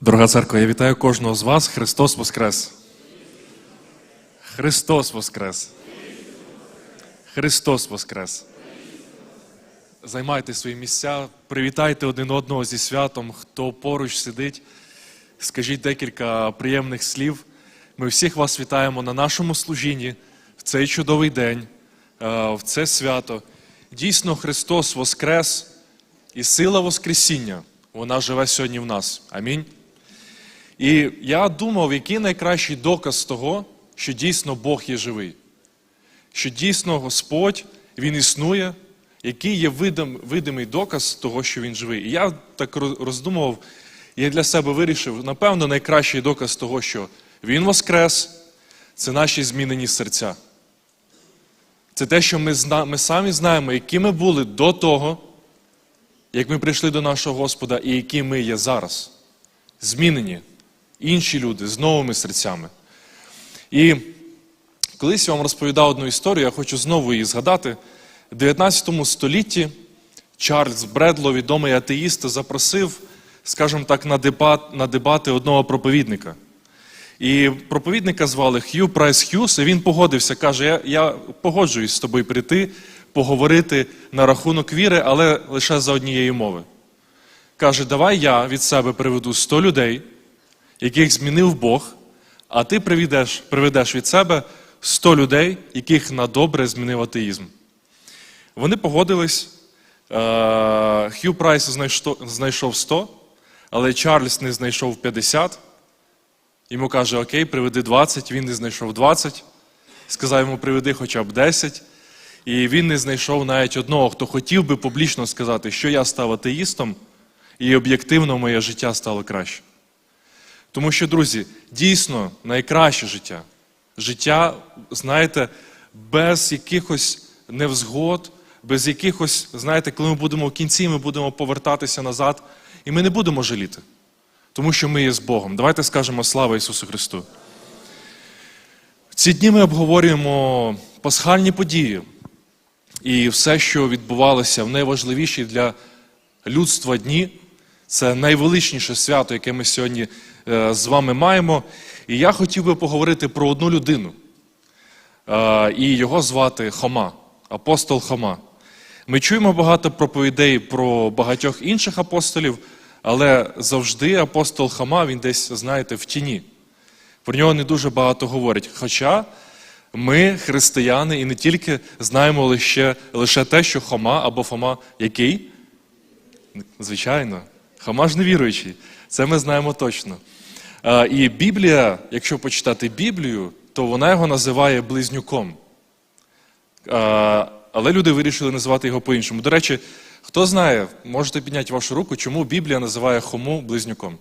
Дорога церква, я вітаю кожного з вас. Христос Воскрес! Христос Воскрес! Христос Воскрес! Займайте свої місця, привітайте один одного зі святом, хто поруч сидить. Скажіть декілька приємних слів. Ми всіх вас вітаємо на нашому служінні в цей чудовий день, е, в це свято. Дійсно, Христос Воскрес і сила Воскресіння, вона живе сьогодні в нас. Амінь. І я думав, який найкращий доказ того, що дійсно Бог є живий, що дійсно Господь Він існує, який є видим, видимий доказ того, що Він живий. І я так роздумував, я для себе вирішив, напевно, найкращий доказ того, що Він воскрес, це наші змінені серця. Це те, що ми, зна, ми самі знаємо, які ми були до того, як ми прийшли до нашого Господа, і які ми є зараз. Змінені інші люди з новими серцями. І колись я вам розповідав одну історію, я хочу знову її згадати. В 19 столітті Чарльз Бредло, відомий атеїст, запросив, скажімо так, на, дебат, на дебати одного проповідника. І проповідника звали Хью Прайс Хьюс, і він погодився, каже: я, я погоджуюсь з тобою прийти, поговорити на рахунок віри, але лише за однієї мови. Каже, давай я від себе приведу 100 людей, яких змінив Бог, а ти приведеш, приведеш від себе 100 людей, яких на добре змінив атеїзм. Вони погодились. Е, Хью Прайс знайшов, знайшов 100, але Чарльз не знайшов 50. Йому каже, окей, приведи 20, він не знайшов 20. Сказав йому, приведи хоча б 10. І він не знайшов навіть одного, хто хотів би публічно сказати, що я став атеїстом, і об'єктивно моє життя стало краще. Тому що, друзі, дійсно найкраще життя. Життя, знаєте, без якихось невзгод, без якихось, знаєте, коли ми будемо в кінці, ми будемо повертатися назад, і ми не будемо жаліти, тому що ми є з Богом. Давайте скажемо слава Ісусу Христу. В ці дні ми обговорюємо пасхальні події і все, що відбувалося в найважливіші для людства дні. Це найвеличніше свято, яке ми сьогодні е, з вами маємо. І я хотів би поговорити про одну людину. Е, І його звати Хома, апостол Хома. Ми чуємо багато проповідей про багатьох інших апостолів, але завжди апостол Хома, він десь, знаєте, в тіні. Про нього не дуже багато говорять. Хоча ми, християни, і не тільки знаємо лише, лише те, що Хома або Фома який? Звичайно, Хома ж невіруючий. Це ми знаємо точно. І Біблія, якщо почитати Біблію, то вона його називає близнюком. Але люди вирішили називати його по-іншому. До речі, хто знає, можете підняти вашу руку, чому Біблія називає Хому близнюком?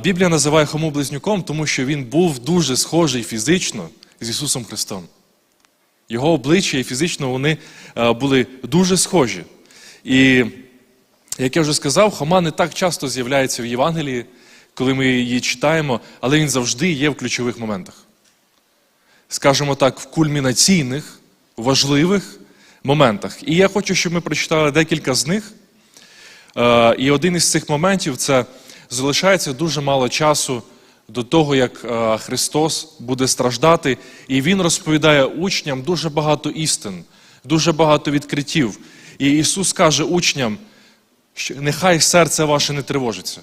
Біблія називає Хому близнюком, тому що він був дуже схожий фізично з Ісусом Христом. Його обличчя і фізично вони були дуже схожі. І, як я вже сказав, Хома не так часто з'являється в Євангелії, коли ми її читаємо, але він завжди є в ключових моментах. Скажімо так, в кульмінаційних, важливих моментах. І я хочу, щоб ми прочитали декілька з них. Е, І один із цих моментів це залишається дуже мало часу до того, як е, Христос буде страждати, і Він розповідає учням дуже багато істин, дуже багато відкриттів. І Ісус каже учням, що нехай серце ваше не тривожиться,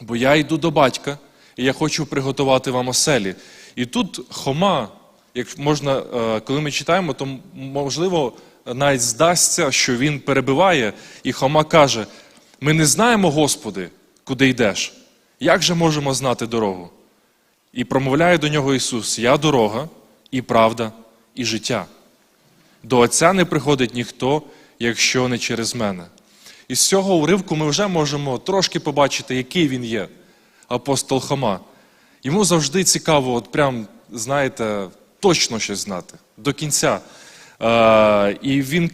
бо я йду до батька, і я хочу приготувати вам оселі. І тут Хома, як можна, е, коли ми читаємо, то можливо навіть здасться, що він перебиває, і Хома каже: ми не знаємо, Господи, куди йдеш. Як же можемо знати дорогу? І промовляє до нього Ісус: Я дорога, і правда, і життя. До Отця не приходить ніхто, якщо не через мене. І з цього уривку ми вже можемо трошки побачити, який він є, апостол Хома. Йому завжди цікаво, от прям, знаєте, точно щось знати до кінця. Е, і він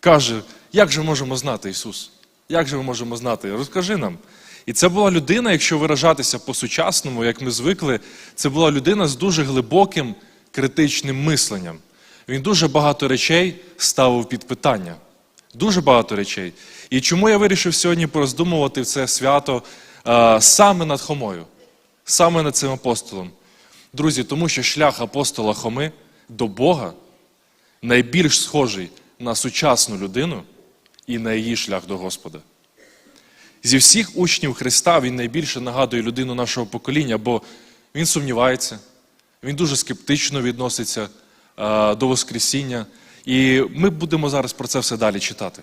каже: як же можемо знати Ісус? Як же ми можемо знати? Розкажи нам. І це була людина, якщо виражатися по-сучасному, як ми звикли, це була людина з дуже глибоким критичним мисленням. Він дуже багато речей ставив під питання. Дуже багато речей. І чому я вирішив сьогодні пороздумувати це свято е, саме над Хомою, саме над цим апостолом? Друзі, тому що шлях апостола Хоми до Бога найбільш схожий на сучасну людину і на її шлях до Господа. Зі всіх учнів Христа він найбільше нагадує людину нашого покоління, бо він сумнівається, він дуже скептично відноситься е, до Воскресіння. І ми будемо зараз про це все далі читати.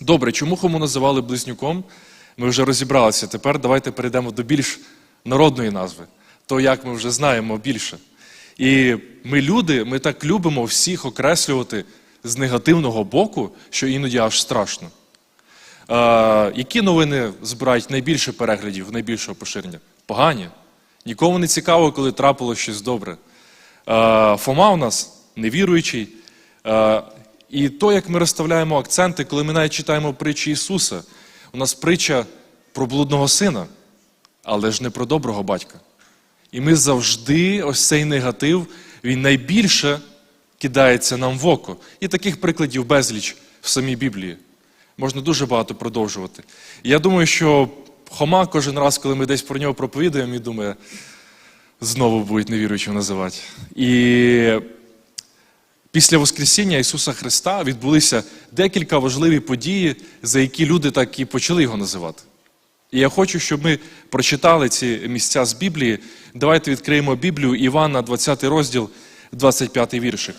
Добре, чому Хому називали близнюком? Ми вже розібралися. Тепер давайте перейдемо до більш народної назви, то як ми вже знаємо більше. І ми, люди, ми так любимо всіх окреслювати з негативного боку, що іноді аж страшно. Е, які новини збирають найбільше переглядів, найбільшого поширення? Погані. Нікому не цікаво, коли трапилось щось добре. Е, Фома у нас невіруючий. Е, і то, як ми розставляємо акценти, коли ми навіть читаємо притчі Ісуса, у нас притча про блудного сина, але ж не про доброго батька. І ми завжди, ось цей негатив, він найбільше кидається нам в око. І таких прикладів безліч в самій Біблії. Можна дуже багато продовжувати. І я думаю, що Хома кожен раз, коли ми десь про нього проповідуємо, і думає, знову будуть невіруючим називати. І після Воскресіння Ісуса Христа відбулися декілька важливі події, за які люди так і почали його називати. І я хочу, щоб ми прочитали ці місця з Біблії. Давайте відкриємо Біблію Івана, 20 розділ, 25 віршик.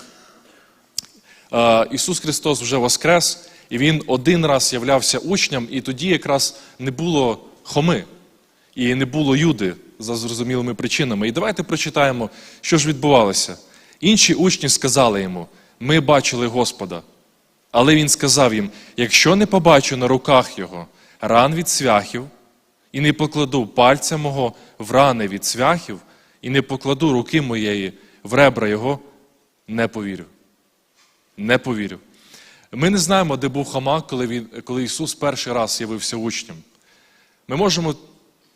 Ісус Христос вже воскрес, і Він один раз являвся учням, і тоді якраз не було Хоми, і не було Юди за зрозумілими причинами. І давайте прочитаємо, що ж відбувалося. Інші учні сказали йому: Ми бачили Господа. Але він сказав їм: якщо не побачу на руках його ран від цвяхів, і не покладу пальця мого в рани від цвяхів, і не покладу руки моєї в ребра його, не повірю. Не повірю. Ми не знаємо, де був Хома, коли, він, коли Ісус перший раз явився учням. Ми можемо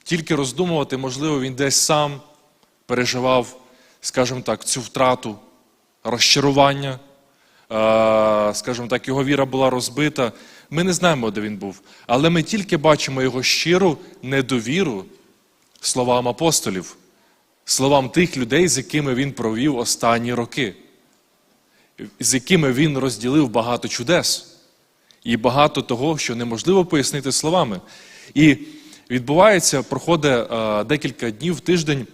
тільки роздумувати, можливо, він десь сам переживав, скажімо так, цю втрату, розчарування, е, скажімо так, його віра була розбита. Ми не знаємо, де він був, але ми тільки бачимо його щиру недовіру словам апостолів, словам тих людей, з якими він провів останні роки, з якими він розділив багато чудес і багато того, що неможливо пояснити словами. І відбувається, проходить е, декілька днів, тиждень.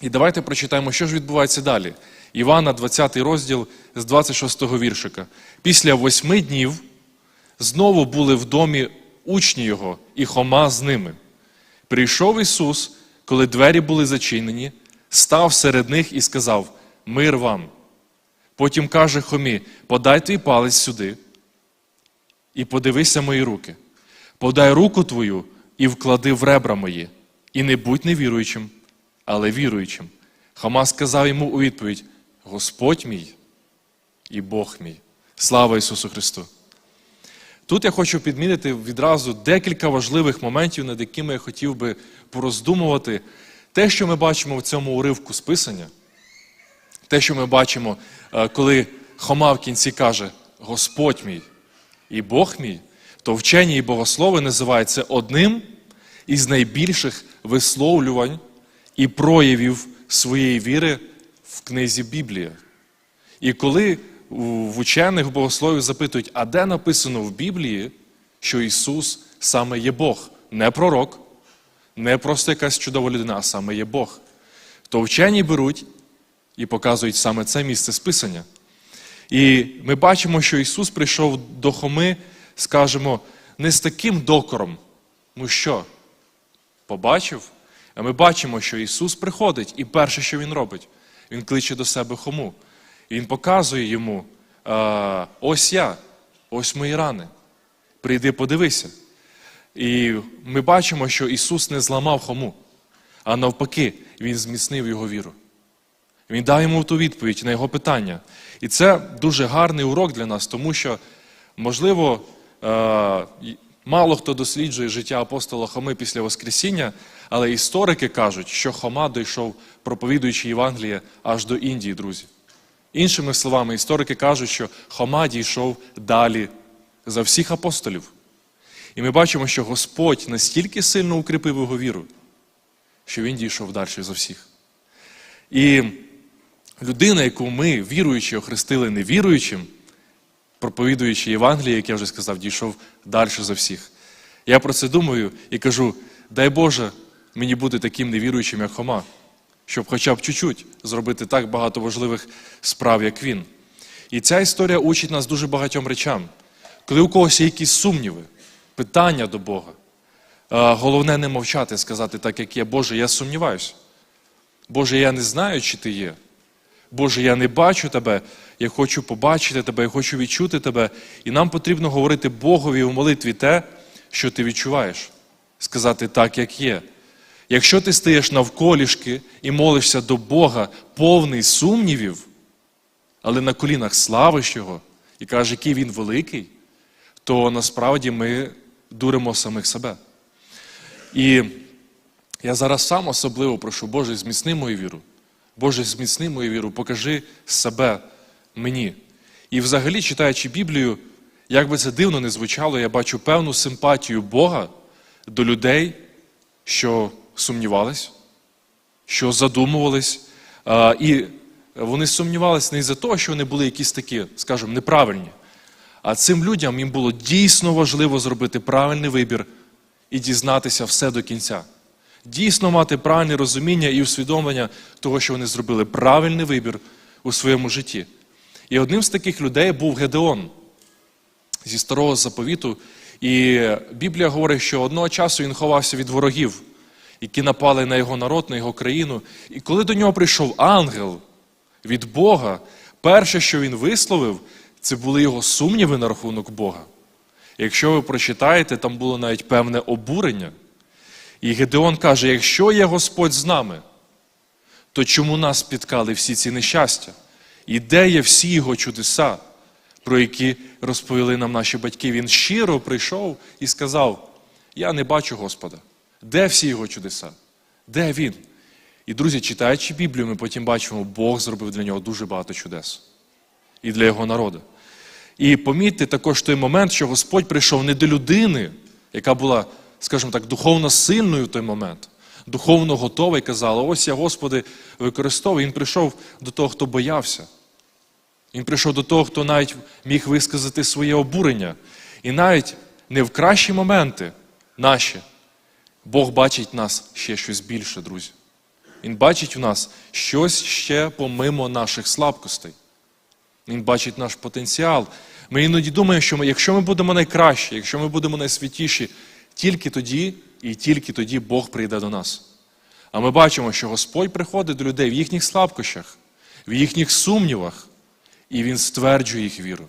І давайте прочитаємо, що ж відбувається далі. Івана, 20 розділ з 26 віршика. Після восьми днів знову були в домі учні його, і Хома з ними. Прийшов Ісус, коли двері були зачинені, став серед них і сказав: Мир вам. Потім каже Хомі: Подай твій палець сюди і подивися мої руки. Подай руку твою і вклади в ребра мої, і не будь невіруючим, але віруючим. Хома сказав йому у відповідь: Господь мій і Бог мій. Слава Ісусу Христу! Тут я хочу підмінити відразу декілька важливих моментів, над якими я хотів би пороздумувати. Те, що ми бачимо в цьому уривку з Писання, те, що ми бачимо, е, коли Хома в кінці каже Господь мій і Бог мій, то вчені і богослови називають це одним із найбільших висловлювань і проявів своєї віри в книзі Біблія. І коли в учених богословів запитують, а де написано в Біблії, що Ісус саме є Бог, не пророк, не просто якась чудова людина, а саме є Бог, то вчені беруть і показують саме це місце списання. І ми бачимо, що Ісус прийшов до Хоми, скажімо, не з таким докором. Ну що? Побачив? Ми бачимо, що Ісус приходить, і перше, що Він робить, Він кличе до себе Хому. І Він показує йому: ось я, ось мої рани. Прийди, подивися. І ми бачимо, що Ісус не зламав Хому, а навпаки, Він зміцнив його віру. Він дав йому ту відповідь на його питання. І це дуже гарний урок для нас, тому що, можливо, мало хто досліджує життя апостола Хоми після Воскресіння, але історики кажуть, що Хома дійшов, проповідуючи Євангеліє, аж до Індії, друзі. Іншими словами, історики кажуть, що Хома дійшов далі за всіх апостолів. І ми бачимо, що Господь настільки сильно укріпив його віру, що він дійшов далі за всіх. І людина, яку ми, віруючи, охрестили невіруючим, проповідуючи Євангеліє, як я вже сказав, дійшов далі за всіх. Я про це думаю і кажу: дай Боже мені бути таким невіруючим, як Хома, щоб хоча б чуть-чуть зробити так багато важливих справ, як він. І ця історія учить нас дуже багатьом речам. Коли у когось є якісь сумніви, питання до Бога, головне не мовчати, сказати так, як є, Боже, я сумніваюся. Боже, я не знаю, чи ти є. Боже, я не бачу тебе, я хочу побачити тебе, я хочу відчути тебе. І нам потрібно говорити Богові у молитві те, що ти відчуваєш, сказати так, як є. Якщо ти стаєш навколішки і молишся до Бога повний сумнівів, але на колінах славиш Його і кажеш, який він великий, то насправді ми дуримо самих себе. І я зараз сам особливо прошу, Боже, зміцни мою віру. Боже, зміцни мою віру, покажи себе мені. І взагалі, читаючи Біблію, як би це дивно не звучало, я бачу певну симпатію Бога до людей, що сумнівались, що задумувались. І вони сумнівалися не із-за того, що вони були якісь такі, скажімо, неправильні. А цим людям їм було дійсно важливо зробити правильний вибір і дізнатися все до кінця. Дійсно мати правильне розуміння і усвідомлення того, що вони зробили правильний вибір у своєму житті. І одним з таких людей був Гедеон зі старого заповіту. І Біблія говорить, що одного часу він ховався від ворогів, які напали на його народ, на його країну. І коли до нього прийшов ангел від Бога, перше, що він висловив, це були його сумніви на рахунок Бога. Якщо ви прочитаєте, там було навіть певне обурення. І Гедеон каже: якщо є Господь з нами, то чому нас спіткали всі ці нещастя? І де є всі його чудеса, про які розповіли нам наші батьки? Він щиро прийшов і сказав: Я не бачу Господа. Де всі його чудеса? Де він? І, друзі, читаючи Біблію, ми потім бачимо, Бог зробив для нього дуже багато чудес і для його народу. І помітьте також той момент, що Господь прийшов не до людини, яка була, скажімо так, духовно сильною в той момент, духовно готова і казала: ось я, Господи, використовую. Він прийшов до того, хто боявся. Він прийшов до того, хто навіть міг висказати своє обурення. І навіть не в кращі моменти наші, Бог бачить в нас ще щось більше, друзі. Він бачить в нас щось ще помимо наших слабкостей. Він бачить наш потенціал. Ми іноді думаємо, що ми, якщо ми будемо найкращі, якщо ми будемо найсвятіші, тільки тоді і тільки тоді Бог прийде до нас. А ми бачимо, що Господь приходить до людей в їхніх слабкощах, в їхніх сумнівах, і Він стверджує їх віру.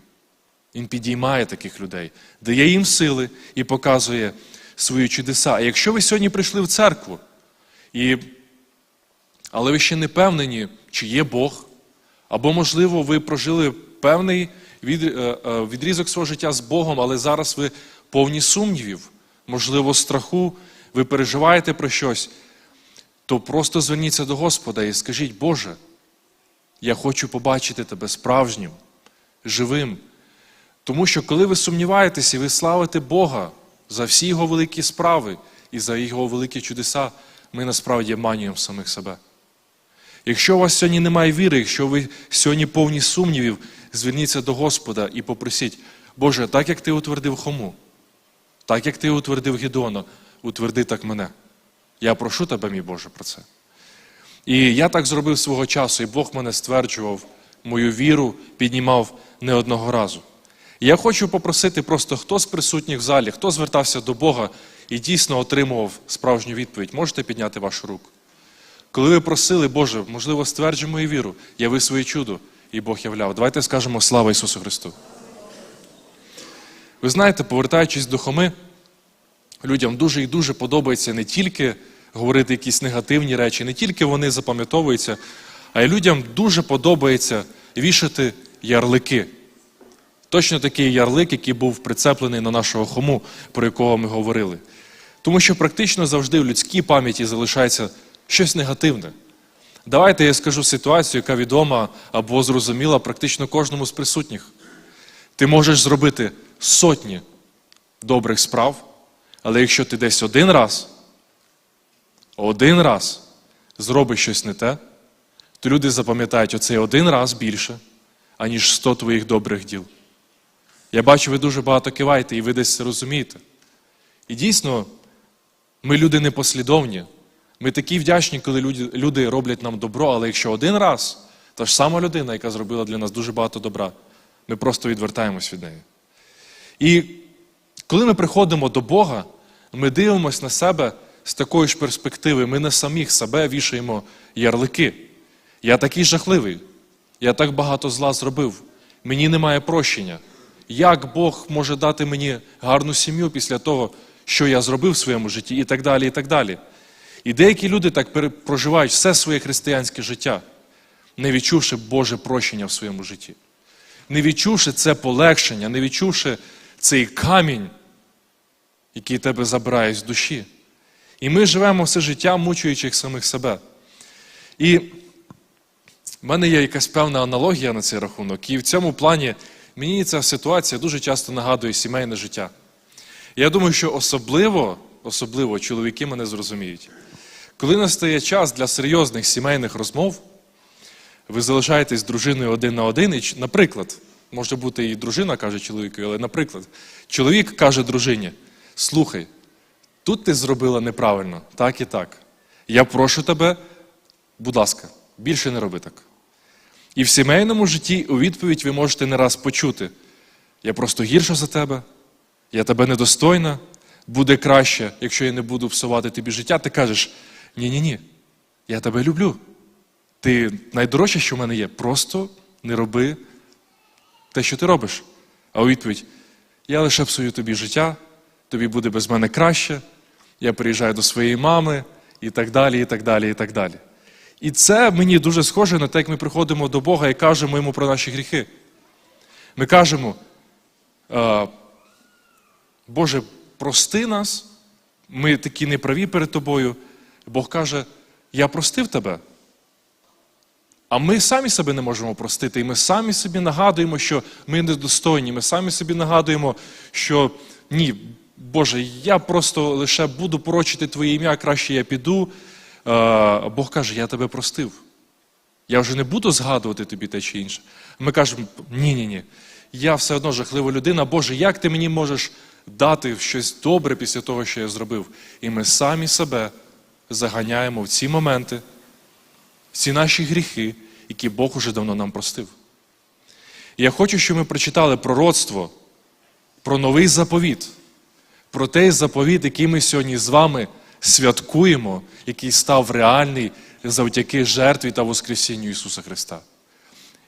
Він підіймає таких людей, дає їм сили і показує свої чудеса. А якщо ви сьогодні прийшли в церкву, і... але ви ще не певнені, чи є Бог, або, можливо, ви прожили певний е, е, відрізок свого життя з Богом, але зараз ви повні сумнівів, можливо, страху, ви переживаєте про щось, то просто зверніться до Господа і скажіть, Боже, я хочу побачити тебе справжнім, живим. Тому що, коли ви сумніваєтесь і ви славите Бога за всі Його великі справи і за Його великі чудеса, ми насправді обманюємо самих себе. Якщо у вас сьогодні немає віри, якщо ви сьогодні повні сумнівів, зверніться до Господа і попросіть, Боже, так як ти утвердив Хому, так як ти утвердив Гедона, утверди так мене. Я прошу тебе, мій Боже, про це. І я так зробив свого часу, і Бог мене стверджував, мою віру піднімав не одного разу. Я хочу попросити просто, хто з присутніх в залі, хто звертався до Бога і дійсно отримував справжню відповідь, можете підняти вашу руку. Коли ви просили, Боже, можливо, стверджуй мою віру, яви своє чудо, і Бог являв. Давайте скажемо слава Ісусу Христу. Ви знаєте, повертаючись до Хоми, людям дуже і дуже подобається не тільки говорити якісь негативні речі, не тільки вони запам'ятовуються, а й людям дуже подобається вішати ярлики. Точно такий ярлик, який був прицеплений на нашого хому, про якого ми говорили. Тому що практично завжди в людській пам'яті залишається щось негативне. Давайте я скажу ситуацію, яка відома або зрозуміла практично кожному з присутніх. Ти можеш зробити сотні добрих справ, але якщо ти десь один раз, один раз зробиш щось не те, то люди запам'ятають оцей один раз більше, аніж сто твоїх добрих діл. Я бачу, ви дуже багато киваєте, і ви десь це розумієте. І дійсно, ми люди непослідовні. Ми такі вдячні, коли люди, роблять нам добро, але якщо один раз, та ж сама людина, яка зробила для нас дуже багато добра, ми просто відвертаємось від неї. І коли ми приходимо до Бога, ми дивимося на себе з такої ж перспективи. Ми не самих себе вішаємо ярлики. Я такий жахливий, я так багато зла зробив, мені немає прощення. Як Бог може дати мені гарну сім'ю після того, що я зробив в своєму житті, і так далі, і так далі. І деякі люди так проживають все своє християнське життя, не відчувши Боже прощення в своєму житті, не відчувши це полегшення, не відчувши цей камінь, який тебе забирає з душі. І ми живемо все життя, мучуючи самих себе. І в мене є якась певна аналогія на цей рахунок. І в цьому плані мені ця ситуація дуже часто нагадує сімейне життя. Я думаю, що особливо, особливо чоловіки мене зрозуміють. Коли настає час для серйозних сімейних розмов, ви залишаєтесь з дружиною один на один, і, наприклад, може бути і дружина каже чоловікові, але, наприклад, чоловік каже дружині: слухай, тут ти зробила неправильно, так і так. Я прошу тебе, будь ласка, більше не роби так. І в сімейному житті у відповідь ви можете не раз почути: я просто гірша за тебе, я тебе недостойна, буде краще, якщо я не буду псувати тобі життя. Ти кажеш: ні-ні ні, я тебе люблю. Ти найдорожче, що в мене є, просто не роби те, що ти робиш. А у відповідь: я лише псую тобі життя, тобі буде без мене краще, я приїжджаю до своєї мами і так далі, і так далі, і так далі. І це мені дуже схоже на те, як ми приходимо до Бога і кажемо йому про наші гріхи. Ми кажемо, «Е, Боже, прости нас, ми такі неправі перед тобою. Бог каже, я простив тебе. А ми самі себе не можемо простити, і ми самі собі нагадуємо, що ми недостойні. Ми самі собі нагадуємо, що ні, Боже, я просто лише буду порочити Твоє ім'я, краще я піду. Е, Бог каже, я тебе простив. Я вже не буду згадувати тобі те чи інше. Ми кажемо, ні-ні ні, я все одно жахлива людина. Боже, як ти мені можеш дати щось добре після того, що я зробив? І ми самі себе заганяємо в ці моменти, в ці наші гріхи, які Бог уже давно нам простив. Я хочу, щоб ми прочитали пророцтво про новий заповіт, про той заповіт, який ми сьогодні з вами святкуємо, який став реальний завдяки жертві та Воскресінню Ісуса Христа.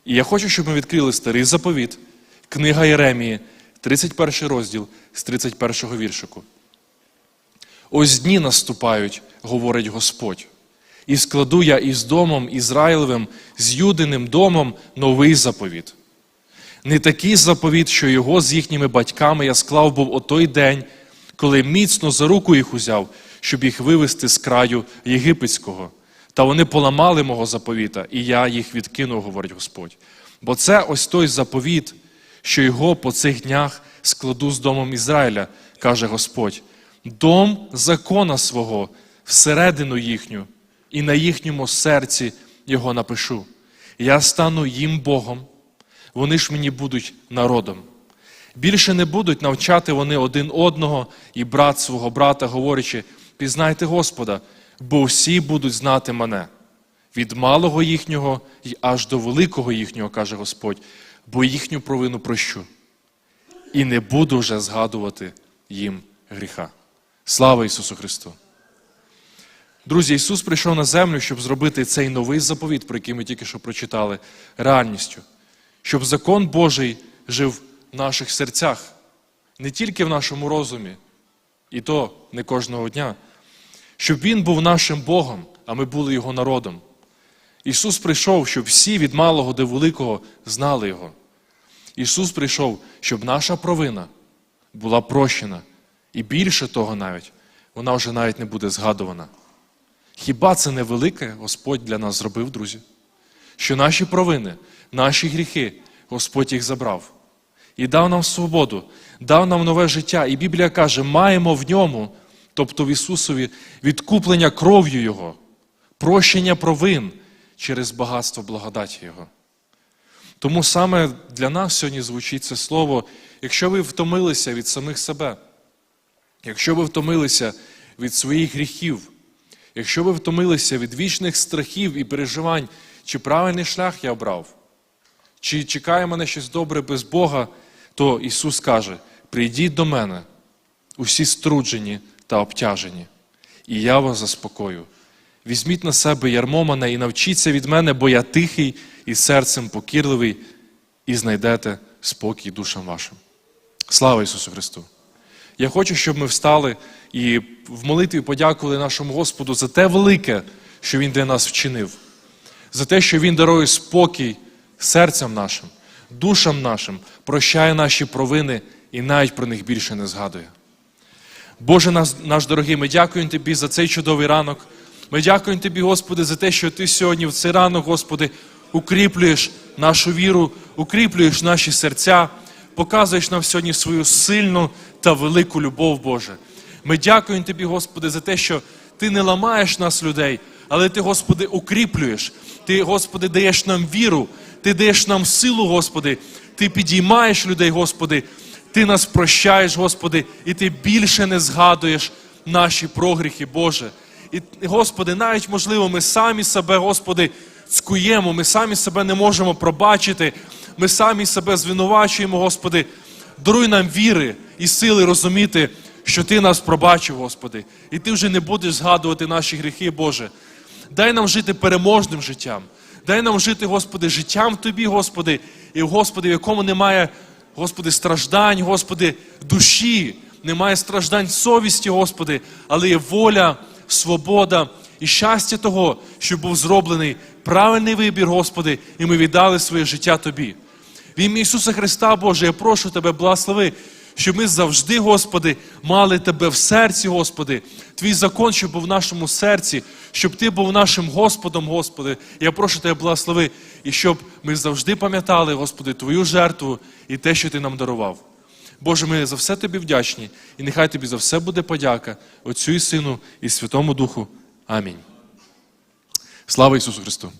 І я хочу, щоб ми відкрили старий заповіт, книга Єремії, 31 розділ з 31 віршику. Ось дні наступають, говорить Господь, і складу я із домом Ізраїлевим, з Юдиним домом новий заповіт. Не такий заповіт, що його з їхніми батьками я склав був о той день, коли міцно за руку їх узяв, щоб їх вивести з краю єгипетського. Та вони поламали мого заповіта, і я їх відкинув, говорить Господь. Бо це ось той заповіт, що його по цих днях складу з домом Ізраїля, каже Господь. Дом закона свого всередину їхню, і на їхньому серці його напишу. Я стану їм Богом, вони ж мені будуть народом. Більше не будуть навчати вони один одного і брат свого брата, говорячи, пізнайте Господа, бо всі будуть знати мене. Від малого їхнього і аж до великого їхнього, каже Господь, бо їхню провину прощу. І не буду вже згадувати їм гріха. Слава Ісусу Христу! Друзі, Ісус прийшов на землю, щоб зробити цей новий заповіт, про який ми тільки що прочитали, реальністю, щоб закон Божий жив в наших серцях, не тільки в нашому розумі, і то не кожного дня, щоб Він був нашим Богом, а ми були Його народом. Ісус прийшов, щоб всі від малого до великого знали Його. Ісус прийшов, щоб наша провина була прощена. І більше того навіть, вона вже навіть не буде згадувана. Хіба це не велике Господь для нас зробив, друзі? Що наші провини, наші гріхи, Господь їх забрав. і дав нам свободу, дав нам нове життя. І Біблія каже, маємо в ньому, тобто в Ісусові, відкуплення кров'ю Його, прощення провин через багатство благодаті Його. Тому саме для нас сьогодні звучить це слово, якщо ви втомилися від самих себе, якщо ви втомилися від своїх гріхів, якщо ви втомилися від вічних страхів і переживань, чи правильний шлях я обрав, чи чекає мене щось добре без Бога, то Ісус каже: прийдіть до мене, усі струджені та обтяжені, і я вас заспокою. Візьміть на себе ярмо мене і навчіться від мене, бо я тихий і серцем покірливий, і знайдете спокій душам вашим. Слава Ісусу Христу! Я хочу, щоб ми встали і в молитві подякували нашому Господу за те велике, що Він для нас вчинив, за те, що Він дарує спокій серцям нашим, душам нашим, прощає наші провини і навіть про них більше не згадує. Боже наш, наш дорогий, ми дякуємо Тобі за цей чудовий ранок. Ми дякуємо Тобі, Господи, за те, що Ти сьогодні в цей ранок, Господи, укріплюєш нашу віру, укріплюєш наші серця, показуєш нам сьогодні свою сильну та велику любов, Боже. Ми дякуємо Тобі, Господи, за те, що Ти не ламаєш нас, людей, але Ти, Господи, укріплюєш. Ти, Господи, даєш нам віру, Ти даєш нам силу, Господи, Ти підіймаєш людей, Господи, Ти нас прощаєш, Господи, і Ти більше не згадуєш наші прогріхи, Боже. І, Господи, навіть можливо, ми самі себе, Господи, цкуємо, ми самі себе не можемо пробачити, ми самі себе звинувачуємо, Господи. Даруй нам віри і сили розуміти, що Ти нас пробачив, Господи, і Ти вже не будеш згадувати наші гріхи, Боже. Дай нам жити переможним життям. Дай нам жити, Господи, життям в Тобі, Господи, і Господи, в якому немає, Господи, страждань, Господи, душі, немає страждань совісті, Господи, але є воля, свобода і щастя того, що був зроблений правильний вибір, Господи, і ми віддали своє життя Тобі. В ім'я Ісуса Христа, Боже, я прошу Тебе, благослови, щоб ми завжди, Господи, мали Тебе в серці, Господи, Твій закон, щоб був в нашому серці, щоб Ти був нашим Господом, Господи. Я прошу Тебе, благослови, і щоб ми завжди пам'ятали, Господи, Твою жертву і те, що Ти нам дарував. Боже, ми за все Тобі вдячні, і нехай Тобі за все буде подяка Отцю і Сину і Святому Духу. Амінь. Слава Ісусу Христу!